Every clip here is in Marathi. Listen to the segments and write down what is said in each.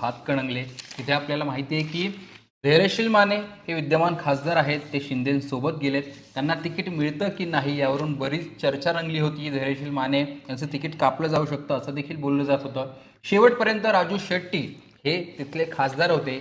हातकणंगले तिथे आपल्याला माहिती आहे की धैर्यशील माने हे विद्यमान खासदार आहेत. ते शिंदेसोबत गेलेत. त्यांना तिकीट मिळतं की नाही यावरून बरीच चर्चा रंगली होती. धैर्यशील माने यांचं तिकीट कापलं जाऊ शकतं असं देखील बोललं जात होतं. शेवटपर्यंत राजू शेट्टी हे तिथले खासदार होते.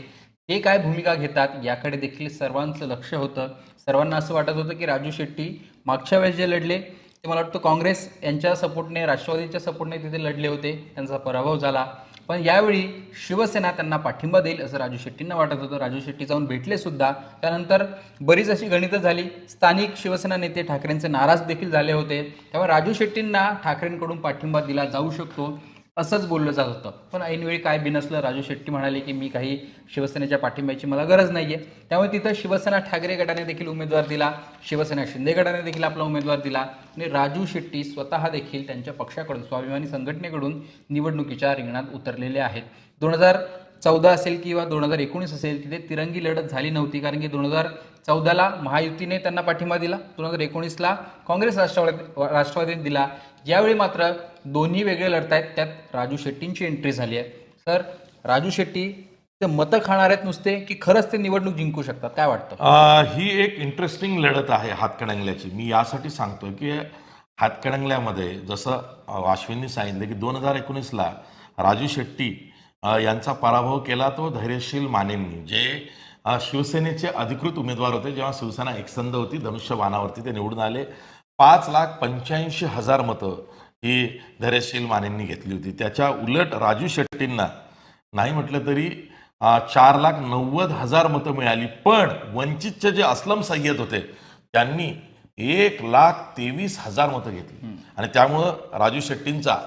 हे काय भूमिका घेतात याकडे देखील सर्वांचं लक्ष होतं. सर्वांना असं वाटत होतं की राजू शेट्टी मागच्या वेळेस जे लढले ते मला वाटतं काँग्रेस यांच्या सपोर्टने राष्ट्रवादीच्या सपोर्टने तिथे लढले होते. त्यांचा पराभव झाला. पण यावेळी शिवसेना त्यांना पाठिंबा देईल असं राजू शेट्टींना वाटत होतं. राजू शेट्टी जाऊन भेटले सुद्धा. त्यानंतर बरीच अशी गणितं झाली. स्थानिक शिवसेना नेते ठाकरेंचे नाराज देखील झाले होते. त्यामुळे राजू शेट्टींना ठाकरेंकडून पाठिंबा दिला जाऊ शकतो. असंच बोललं जात होतं. पण ऐनवेळी काय बिनसलं राजू शेट्टी म्हणाले की मी काही शिवसेनेच्या पाठिंब्याची मला गरज नाही आहे त्यामुळे तिथं शिवसेना ठाकरे गटाने देखील उमेदवार दिला शिवसेना शिंदे गटाने देखील आपला उमेदवार दिला आणि राजू शेट्टी स्वतः देखील त्यांच्या पक्षाकडून स्वाभिमानी संघटनेकडून निवडणुकीच्या रिंगणात उतरलेले आहेत. दोन हजार चौदा असेल किंवा दोन हजार एकोणीस असेल तिथे तिरंगी लढत झाली नव्हती कारण की दोन हजार चौदाला महायुतीने त्यांना पाठिंबा दिला दोन हजार एकोणीसला काँग्रेस राष्ट्रवादी राष्ट्रवादीने दिला. यावेळी मात्र दोन्ही वेगळे लढत आहेत त्यात राजू शेट्टींची एंट्री झाली आहे. तर राजू शेट्टी ते मतं खाणार आहेत नुसते की खरंच ते निवडणूक जिंकू शकतात काय वाटतं? ही एक इंटरेस्टिंग लढत आहे हातकणंगल्याची. मी यासाठी सांगतोय की हातकणंगल्यामध्ये जसं अ, अश्विननी सांगितलं की दोन हजार एकोणीसला राजू शेट्टी यांचा पराभव केला तो धैर्यशील मानेंनी जे शिवसेनेचे अधिकृत उमेदवार होते जेव्हा शिवसेना एकसंध होती धनुष्यबाणावरती ते निवडून आले. पाच लाख पंच्याऐंशी हजार मतं ही धैर्यशील मानेंनी घेतली होती. त्याच्या उलट राजू शेट्टींना नाही म्हटलं तरी चार लाख नव्वद हजार मतं मिळाली. पण वंचितचे जे असलम सय्यद होते त्यांनी एक लाख तेवीस हजार मतं घेतली. आणि त्यामुळं राजू शेट्टींचा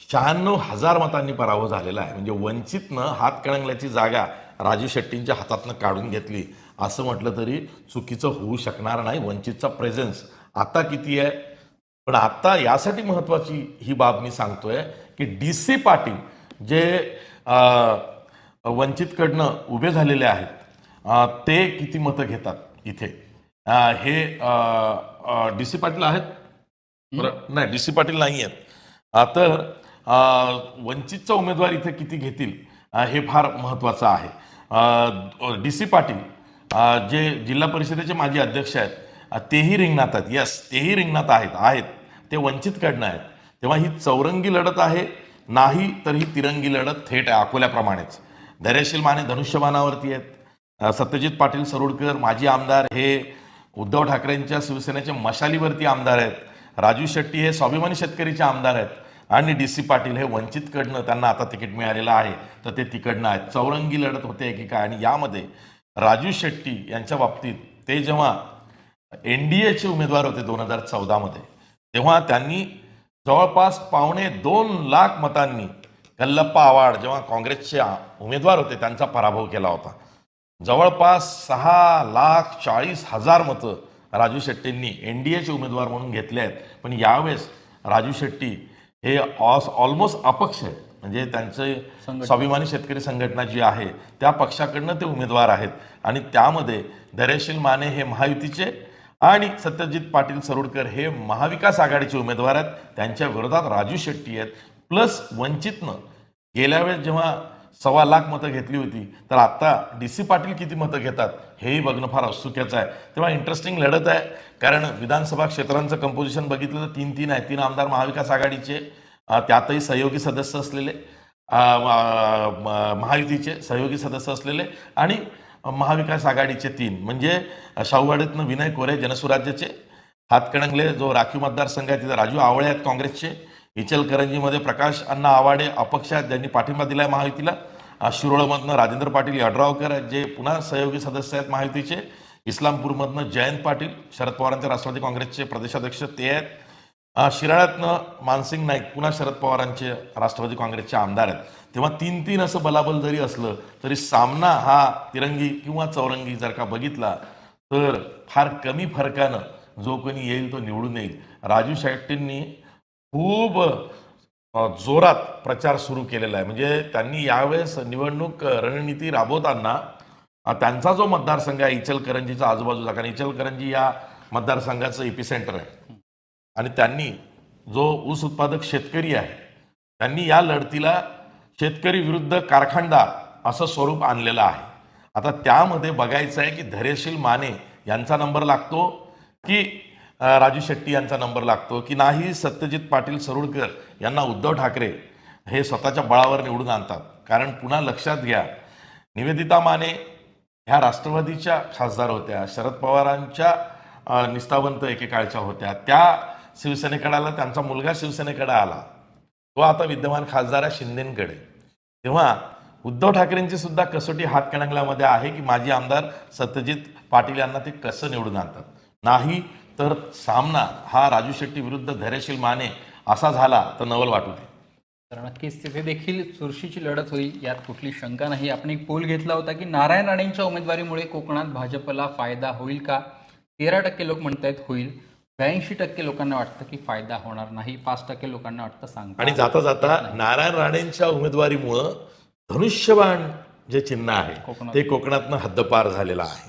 शहाण्णव हजार मतांनी पराभव झालेला आहे. म्हणजे वंचितनं हातकणंगल्याची जागा राजू शेट्टींच्या हातातनं काढून घेतली. असं म्हटलं तरी चुकीचं होऊ शकणार नाही. वंचितचा प्रेझेन्स आता किती आहे? पण आता यासाठी महत्वाची ही बाब मी सांगतोय की डी सी पाटील जे वंचितकडनं उभे झालेले आहेत ते किती मतं घेतात इथे? हे डी सी पाटील आहेत? नाही डी सी पाटील नाही आहेत तर वंचितचा उमेदवार इथे किती घेतील हे फार महत्त्वाचं आहे. डी सी पाटील जे जिल्हा परिषदेचे माजी अध्यक्ष आहेत तेही रिंगणात आहेत. यस तेही रिंगणात आहेत आहेत. ते वंचितकडनं आहेत. तेव्हा ही चौरंगी लढत आहे नाही तर ही तिरंगी लढत थेट आहे अकोल्याप्रमाणेच. धैर्यशील माने धनुष्यबाणावरती आहेत. सत्यजित पाटील सरोडकर माजी आमदार हे उद्धव ठाकरेंच्या शिवसेनेच्या मशालीवरती आमदार आहेत. राजू शेट्टी हे स्वाभिमानी शेतकरीचे आमदार आहेत. आणि डी सी पाटील हे वंचितकडनं त्यांना आता तिकीट मिळालेलं आहे. तर ते तिकडनं आहेत. चौरंगी लढत होते की काय आणि यामध्ये राजू शेट्टी यांच्या बाबतीत ते जेव्हा एन डी एचे उमेदवार होते दोन हजार चौदामध्ये तेव्हा त्यांनी जवळपास पावणे दोन लाख मतांनी कल्लप्पा आवाड जेव्हा काँग्रेसचे उमेदवार होते त्यांचा पराभव केला होता. जवळपास सहा लाख चाळीस हजार मतं राजू शेट्टींनी एन डी एचे उमेदवार म्हणून घेतले आहेत. पण यावेळेस राजू शेट्टी हे ऑलमोस्ट अपक्ष आहेत. म्हणजे त्यांचे स्वाभिमानी शेतकरी संघटना जी आहे त्या पक्षाकडनं ते उमेदवार आहेत. आणि त्यामध्ये धैर्यशील माने हे महायुतीचे आणि सत्यजित पाटील सरोडकर हे महाविकास आघाडीचे उमेदवार आहेत. त्यांच्या विरोधात राजू शेट्टी आहेत. प्लस वंचितनं गेल्या वेळेस जेव्हा सव्वा लाख मतं घेतली होती. तर आत्ता डी सी पाटील किती मतं घेतात हेही बघणं फार औत्सुक्याचं आहे. तेव्हा इंटरेस्टिंग लढत आहे. कारण विधानसभा क्षेत्रांचं कंपोजिशन बघितलं तर तीन तीन आहे. तीन आमदार महाविकास आघाडीचे त्यातही सहयोगी सदस्य असलेले म- महायुतीचे सहयोगी सदस्य असलेले आणि महाविकास आघाडीचे तीन. म्हणजे शाहूवाडीतनं विनय कोरे जनसुराज्याचे हातकणंगले जो राखीव मतदारसंघ आहे तिथं राजू आवळे आहेत काँग्रेसचे. इचलकरंजीमध्ये प्रकाश अण्णा आवाडे अपक्ष आहेत. ज्यांनी पाठिंबा दिलाय महायुतीला शिरोळमधनं राजेंद्र पाटील यड्रावकर आहेत जे पुन्हा सहयोगी सदस्य आहेत महायुतीचे इस्लामपूरमधनं जयंत पाटील शरद पवारांचे राष्ट्रवादी काँग्रेसचे प्रदेशाध्यक्ष ते आहेत. शिराळ्यातनं मानसिंग नाईक पुन्हा शरद पवारांचे राष्ट्रवादी काँग्रेसचे आमदार आहेत. तेव्हा तीन तीन असं बलाबल जरी असलं तरी सामना हा तिरंगी किंवा चौरंगी जर का बघितला तर फार कमी फरकानं जो कोणी येईल तो निवडून येईल. राजू शेट्टींनी खूप जोरात प्रचार सुरू केलेला आहे. म्हणजे त्यांनी यावेळेस निवडणूक रणनीती राबवताना त्यांचा जो मतदारसंघ आहे इचलकरंजीचा आजूबाजूचा कारण इचलकरंजी या मतदारसंघाचं एपिसेंटर आहे. आणि त्यांनी जो ऊस उत्पादक शेतकरी आहे त्यांनी या लढतीला शेतकरी विरुद्ध कारखानदार असं स्वरूप आणलेलं आहे. आता त्यामध्ये बघायचं आहे की धैर्यशील माने यांचा नंबर लागतो की राजू शेट्टी यांचा नंबर लागतो की नाही सत्यजित पाटील सरुडकर यांना उद्धव ठाकरे हे स्वतःच्या बळावर निवडून आणतात. कारण पुन्हा लक्षात घ्या निवेदिता माने ह्या राष्ट्रवादीच्या खासदार होत्या शरद पवारांच्या निस्तावंत निष्ठावंत एकेकाळच्या होत्या. त्या शिवसेनेकडे आला त्यांचा मुलगा शिवसेनेकडे आला. तो आता विद्यमान खासदार आहे शिंदेकडे. तेव्हा उद्धव ठाकरेंची सुद्धा कसोटी हातकणंगल्यामध्ये आहे की माजी आमदार सत्यजित पाटील यांना ते कसं निवडून आणतात? नाही तर सामना हा राजू शेट्टी विरुद्ध धैर्यशील माने असा झाला तर नवल वाटू दे. तर नक्कीच तिथे देखील चुरशीची लढत होईल यात कुठली शंका नाही. आपण एक पोल घेतला होता की नारायण राणेंच्या उमेदवारीमुळे कोकणात भाजपला फायदा होईल का? तेरा टक्के लोक म्हणतायत होईल. ब्याऐंशी टक्के लोकांना वाटतं की फायदा होणार नाही. पाच टक्के लोकांना वाटतं सांगता आणि जाता जाता नारायण राणेंच्या उमेदवारीमुळं धनुष्यबाण जे चिन्ह आहे. ते कोकणातनं हद्दपार झालेलं आहे.